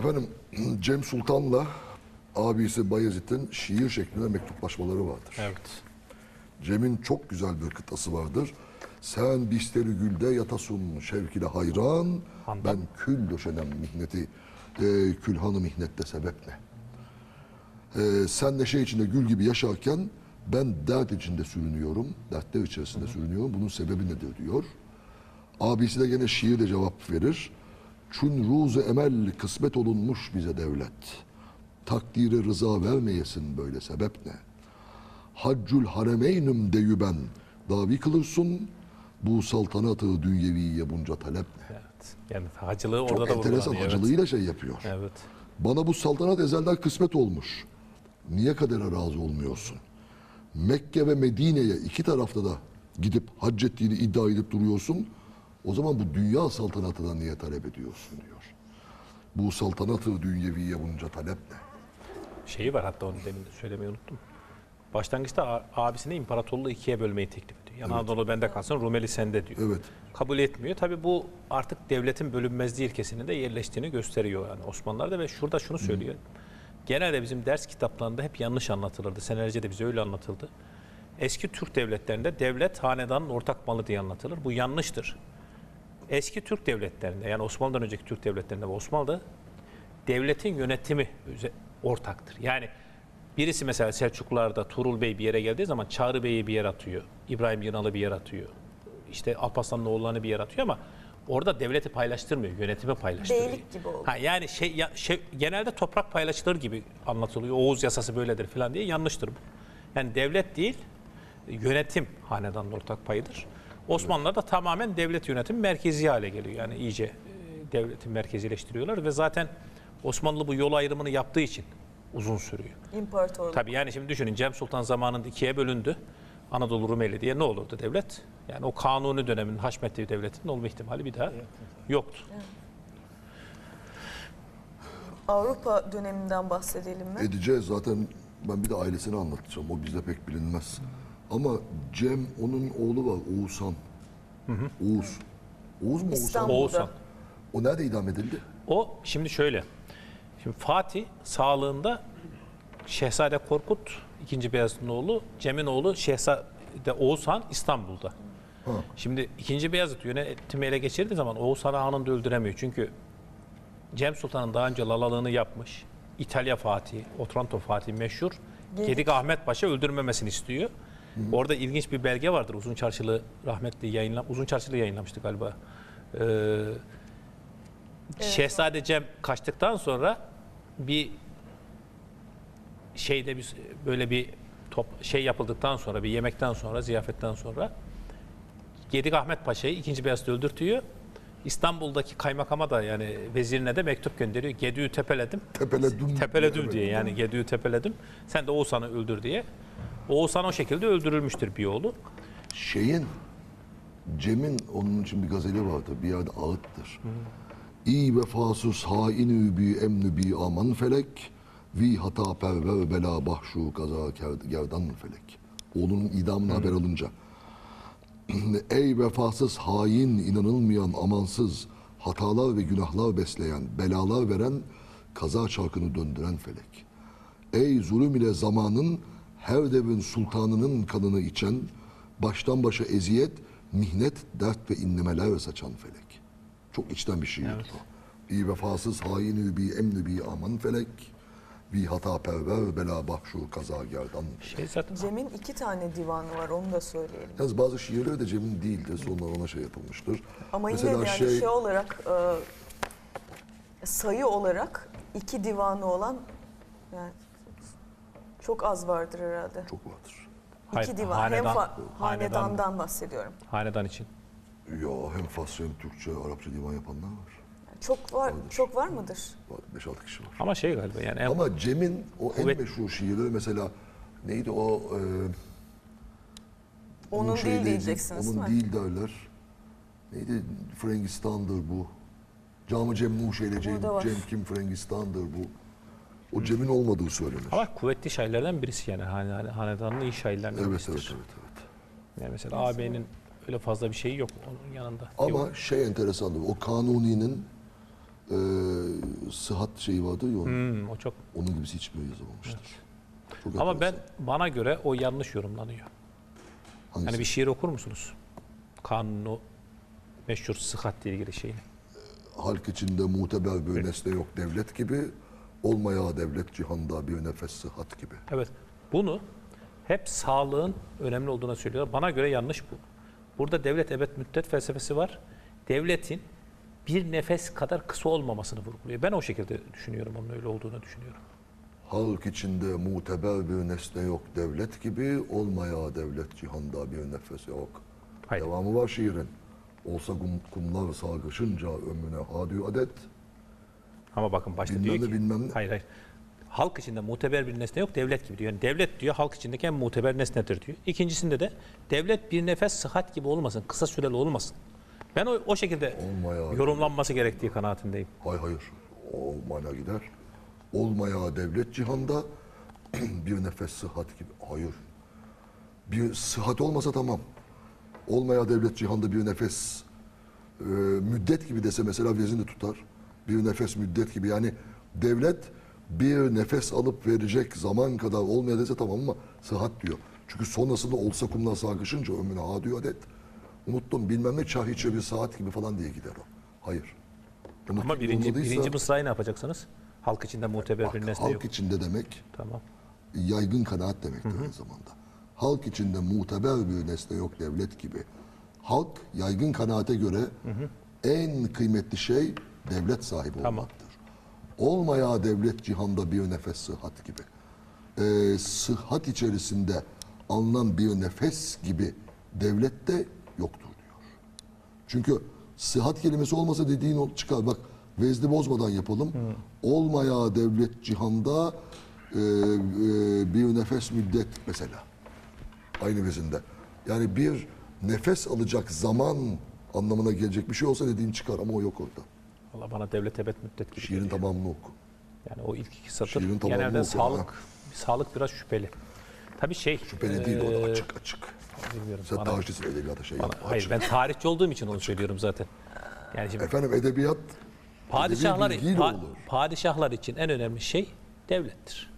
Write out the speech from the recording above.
Efendim Cem Sultan'la abisi Bayezid'in şiir şeklinde mektuplaşmaları vardır. Evet. Cem'in çok güzel bir kıtası vardır. Sen bisteri gülde yatasın şevkile hayran, Handan. ben kül döşenem mihneti, e, külhanı mihnette sebep ne? E, sen neşe içinde gül gibi yaşarken ben dert içinde sürünüyorum, dertler içerisinde sürünüyorum. Bunun sebebi nedir diyor. Abisi de gene şiirle cevap verir. Çün ruzu emel kısmet olunmuş bize devlet. Takdire rıza vermeyesin böyle sebep ne? Haccül haremeynüm deyü ben davi kılırsın. Bu saltanatı dünyeviye bunca talep ne? Evet. Yani hacılığı Çok orada da enteresan vurgulanıyor. hacılığıyla şey yapıyor. Evet. evet. Bana bu saltanat ezelden kısmet olmuş. Niye kadere razı olmuyorsun? Mekke ve Medine'ye iki tarafta da gidip hac ettiğini iddia edip duruyorsun. O zaman bu dünya saltanatına niye talep ediyorsun diyor. Bu saltanatı dünyeviye bunca talep ne? Şeyi var hatta onu demin de söylemeyi unuttum. Başlangıçta abisine imparatorluğu ikiye bölmeyi teklif ediyor. Yani Anadolu bende kalsın, Rumeli sende diyor. Evet. Kabul etmiyor. Tabii bu artık devletin bölünmezliği ilkesinin de yerleştiğini gösteriyor yani Osmanlılar'da ve şurada şunu söylüyor. Genelde bizim ders kitaplarında hep yanlış anlatılırdı. Senelerce de bize öyle anlatıldı. Eski Türk devletlerinde devlet hanedanın ortak malı diye anlatılır. Bu yanlıştır. Eski Türk devletlerinde yani Osmanlı'dan önceki Türk devletlerinde ve Osmanlı'da devletin yönetimi ortaktır. Yani birisi mesela Selçuklularda Tuğrul Bey bir yere geldiği zaman Çağrı Bey'i bir yere atıyor. İbrahim Yınalı bir yere atıyor. İşte Alparslan'ın oğullarını bir yere atıyor ama orada devleti paylaştırmıyor, yönetimi paylaştırıyor. Beylik gibi oldu. Ha, yani şey, ya- şey genelde toprak paylaşılır gibi anlatılıyor. Oğuz yasası böyledir falan diye yanlıştır bu. Yani devlet değil, yönetim hanedanın ortak payıdır. Osmanlılar'da tamamen devlet yönetimi merkezi hale geliyor. Yani iyice e, devleti merkezileştiriyorlar ve zaten Osmanlı bu yol ayrımını yaptığı için uzun sürüyor. İmparatorluk. Tabii yani şimdi düşünün Cem Sultan zamanında ikiye bölündü. Anadolu Rumeli diye ne olurdu devlet? Yani o kanuni dönemin Haşmetli devletinin olma ihtimali bir daha yoktu. Avrupa döneminden bahsedelim mi? Edeceğiz zaten ben bir de ailesini anlatacağım. O bizde pek bilinmez. Ama Cem onun oğlu var Oğuzhan. Oğuz. Oğuz mu Oğuzhan? İstanbul'da. Oğuzhan. O nerede idam edildi? O şimdi şöyle. Şimdi Fatih sağlığında Şehzade Korkut ikinci Beyazıt'ın oğlu, Cem'in oğlu Şehzade Oğuzhan İstanbul'da. Şimdi ikinci Beyazıt yönetimi ele geçirdiği zaman Oğuzhan'ı anında öldüremiyor. Çünkü Cem Sultan'ın daha önce lalalığını yapmış. İtalya Fatih, Otranto Fatih meşhur. Gedik. Gedik Ahmet Paşa öldürmemesini istiyor. Orada ilginç bir belge vardır. Uzun Çarşılı rahmetli yayınla Uzun Çarşılı yayınlamıştı galiba. Ee, Şehzade Cem kaçtıktan sonra bir şeyde biz böyle bir top şey yapıldıktan sonra bir yemekten sonra ziyafetten sonra Gedik Ahmet Paşa'yı ikinci Beyazıt öldürtüyor. İstanbul'daki kaymakama da yani vezirine de mektup gönderiyor. Gedü'yü tepeledim. Tepeledim. Tepeledim diye yani Gedü'yü tepeledim. Sen de Oğuzhan'ı öldür diye. Oğuzhan o şekilde öldürülmüştür bir oğlu. Şeyin Cem'in onun için bir gazeli vardı. Bir yerde ağıttır. İyi vefasız hainü bi emnü bi aman felek vi hata perver bela bahşu kaza gerdan felek. Oğlunun idamını haber alınca. Ey vefasız hain inanılmayan amansız hatalar ve günahlar besleyen belalar veren kaza çarkını döndüren felek. Ey zulüm ile zamanın her devrin sultanının kanını içen, baştan başa eziyet, mihnet, dert ve inlemeler saçan felek. Çok içten bir şiirdir o. İyi vefasız haini bi emni bi aman felek, bi hata perver bela bahşu kaza gerdan. Şey zaten Cem'in iki tane divanı var onu da söyleyelim. Yalnız bazı şiirleri de Cem'in değildir. Sonra ona şey yapılmıştır. Ama yine de yani şey, olarak e, sayı olarak iki divanı olan yani çok az vardır herhalde. çok vardır. İki Hayır, divan. hanedan- Hem fa- hanedan- hanedandan bahsediyorum. hanedan için. Ya hem Farsça hem Türkçe, Arapça divan yapanlar var. Çok var, çok var mıdır? Var 5-6 kişi var. Ama şey galiba yani en Ama Cem'in o en Kuvvet- meşhur şiirleri mesela neydi o? E, Onun bu değil şeyleydi, diyeceksiniz Onun değil mi? değil derler. Neydi? Frangistan'dır bu. Camı Cem Nuşe'yle Cem. Cem Kim Frangistan'dır bu. O Cem'in olmadığı söylenir. Ama kuvvetli şairlerden birisi yani hane, hane- hanedanlı iyi şairlerden Evet, birisidir. evet, evet, evet. Yani mesela ağabeyinin öyle fazla bir şeyi yok onun yanında. Ama Yok. şey enteresandır. O Kanuni'nin e, sıhhat şeyi vardı ya onun, Hmm, o çok. onun gibisi hiçbir yazılmamıştır. Çok Ama ben bana göre o yanlış yorumlanıyor. Hangisi? Hani bir şiir okur musunuz? Kanunu meşhur sıhhatle ilgili şeyini. Halk içinde muteber bir nesne yok devlet gibi, olmaya devlet cihanda bir nefes sıhhat gibi. Evet. Bunu hep sağlığın önemli olduğuna söylüyorlar. Bana göre yanlış bu. Burada devlet evet müddet felsefesi var. Devletin bir nefes kadar kısa olmamasını vurguluyor. Ben o şekilde düşünüyorum, onun öyle olduğunu düşünüyorum. Halk içinde muteber bir nesne yok devlet gibi, olmaya devlet cihanda bir nefes yok. Hayır. Devamı var şiirin. Olsa kum, kumlar sargışınca ömrüne hadü adet. Ama bakın başta Bilmem diyor ki... bilmem ne. Hayır hayır. Halk içinde muteber bir nesne yok, devlet gibi diyor. Yani devlet diyor halk içindeki en muteber nesnedir diyor. İkincisinde de devlet bir nefes sıhhat gibi olmasın, kısa süreli olmasın. Ben o, o şekilde Olmaya yorumlanması gerektiği kanaatindeyim. Hay hayır. O mana gider. Olmaya devlet cihanda bir nefes sıhhat gibi. Hayır. Bir sıhhat olmasa tamam. Olmaya devlet cihanda bir nefes e, müddet gibi dese mesela vezini tutar. Bir nefes müddet gibi yani devlet bir nefes alıp verecek zaman kadar olmaya dese tamam ama sıhhat diyor. Çünkü sonrasında olsa kumla sarkışınca ömrüne ha diyor adet. Unuttum bilmem ne çah içe bir saat gibi falan diye gider o. Hayır. Demek Ama birinci, birinci mısrayı ne yapacaksınız? Halk içinde muteber Bak, bir nesne halk yok. içinde demek Tamam. yaygın kanaat demektir aynı zamanda. Halk içinde muteber bir nesne yok devlet gibi. Halk yaygın kanaate göre en kıymetli şey devlet sahibi Tamam. olmaktır. Olmaya devlet cihanda bir nefes sıhhat gibi. Ee, sıhhat içerisinde alınan bir nefes gibi devlet de yoktur diyor. Çünkü sıhhat kelimesi olmasa dediğin çıkar. Bak vezdi bozmadan yapalım. Olmaya devlet cihanda e, e, bir nefes müddet mesela. Aynı vezinde. Yani bir nefes alacak zaman anlamına gelecek bir şey olsa dediğin çıkar ama o yok orada. Valla bana devlet ebed müddet gibi Şiirin geliyor. tamamını oku. Yani o ilk iki satır Şiirin tamamını genelde oku, sağlık ha. sağlık biraz şüpheli. Tabii şey. Şüpheli değil o da açık açık. Bilmiyorum. Sen bana- tarihçisin edebiyata şey bana- yapma. hayır açık. ben tarihçi olduğum için onu söylüyorum zaten. Yani şimdi Efendim edebiyat padişahlar pa- olur. padişahlar için en önemli şey devlettir.